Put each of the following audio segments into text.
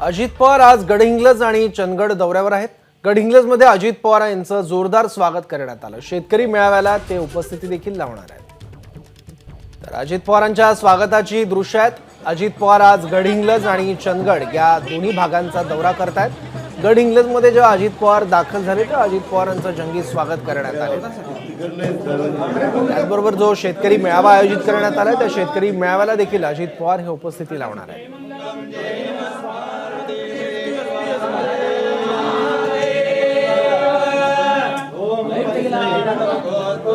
अजित पवार आज गडहिंग्लज आणि चंदगड दौऱ्यावर आहेत. गडहिंग्लजमध्ये अजित पवार यांचं जोरदार स्वागत करण्यात आलं. शेतकरी मेळाव्याला ते उपस्थिती देखील लावणार आहेत. तर अजित पवारांच्या स्वागताची दृश्य आहेत. अजित पवार आज गडहिंग्लज आणि चंदगड या दोन्ही भागांचा दौरा करतायत. गडहिंग्लजमध्ये जेव्हा अजित पवार दाखल झाले तेव्हा अजित पवारांचं जंगी स्वागत करण्यात आलं. त्याचबरोबर जो शेतकरी मेळावा आयोजित करण्यात आलाय त्या शेतकरी मेळाव्याला देखील अजित पवार हे उपस्थिती लावणार आहेत.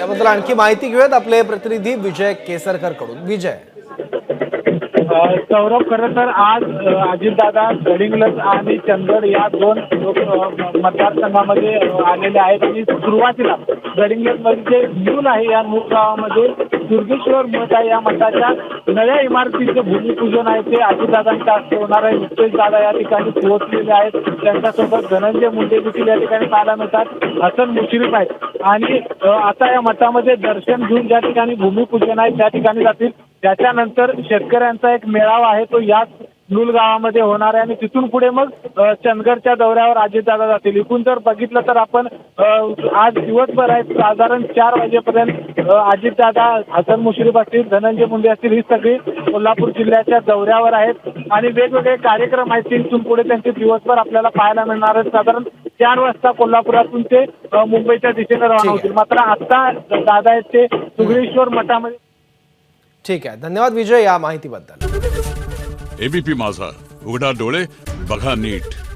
याबद्दल आणखी माहिती घेऊयात आपले प्रतिनिधी विजय केसरकरकडून विजय सौरभ खरं तर आज अजितदादा गडिंग्लज आणि चंदगड या दोन लोक मतदारसंघामध्ये आलेले आहेत. आणि सुरुवातीला गडिंग्लजमध्ये जे मूल आहे या मूळ गावामध्ये दुर्गेश्वर मठ आहे या मठाच्या. नव्या इमारतीचं भूमिपूजन आहे. ते अजितदादांच्या हस्ते होणार आहे. नुकतेच दादा या ठिकाणी पोहोचलेले आहेत. त्यांच्यासोबत धनंजय मुंडे देखील या ठिकाणी पाहायला मिळतात. हसन मुश्रीफ आहेत. आणि आता या मठामध्ये दर्शन घेऊन ज्या ठिकाणी भूमिपूजन आहे त्या ठिकाणी जातील. त्याच्यानंतर शेतकऱ्यांचा एक मेळावा आहे. तो याच नूल गावामध्ये होणार आहे. आणि तिथून पुढे मग चंदगडच्या दौऱ्यावर अजितदादा जातील. इकून जर बघितलं तर आपण आज दिवसभर आहे साधारण चार वाजेपर्यंत अजितदादा हसन मुश्रीफ असतील धनंजय मुंडे असतील ही सगळी कोल्हापूर जिल्ह्याच्या दौऱ्यावर आहेत. आणि वेगवेगळे कार्यक्रम आहेत तिथून पुढे त्यांचे दिवसभर आपल्याला पाहायला मिळणार आहेत. साधारण चार वाजता कोल्हापुरातून ते मुंबईच्या दिशेने रवाना. होतील. मात्र आता दादा आहेत ते सुगडेश्वर मठामध्ये. ठीक आहे. धन्यवाद विजय या माहितीबद्दल. एबीपी माझा. उघडा डोळे बघा नीट.